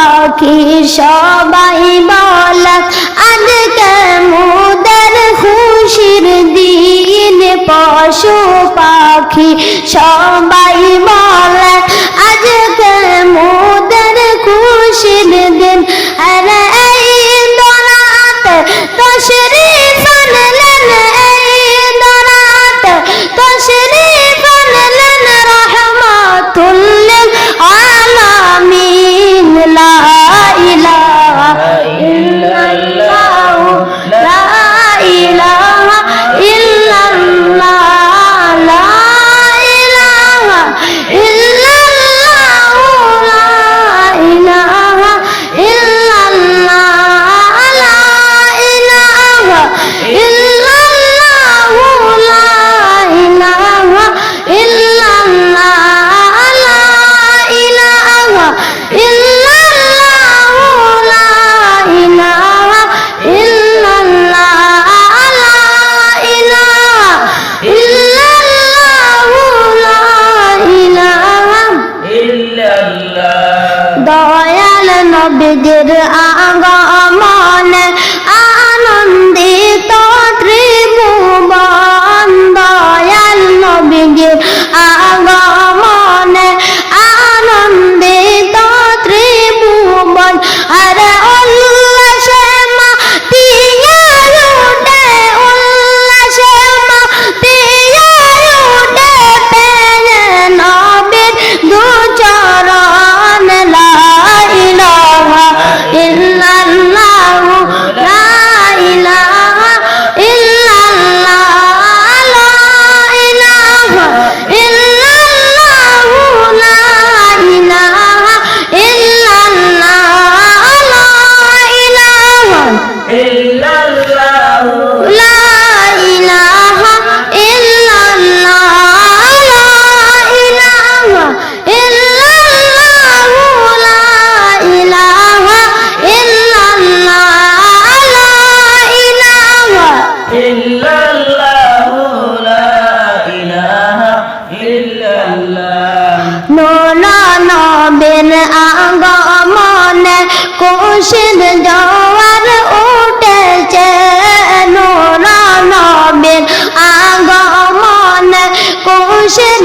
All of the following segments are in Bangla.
পাখি সবাই বলাক আজকে মুদার খুশির দিন পশু পাখি সবাই বলাক আজকে মু 啊 হোসেন জওয়ার উঠেছে নোরা নবের আগমন। কোশের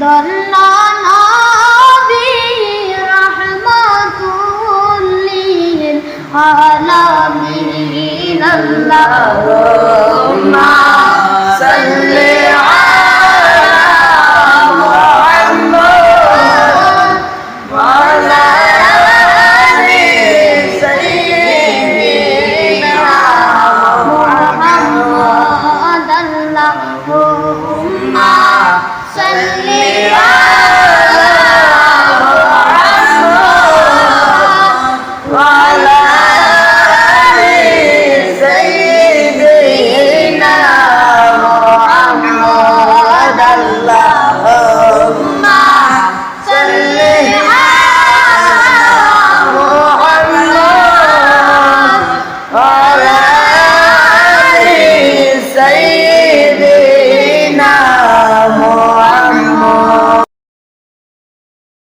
ধন্য নবী রহমতুল্লিল আলামিন আল্লাহ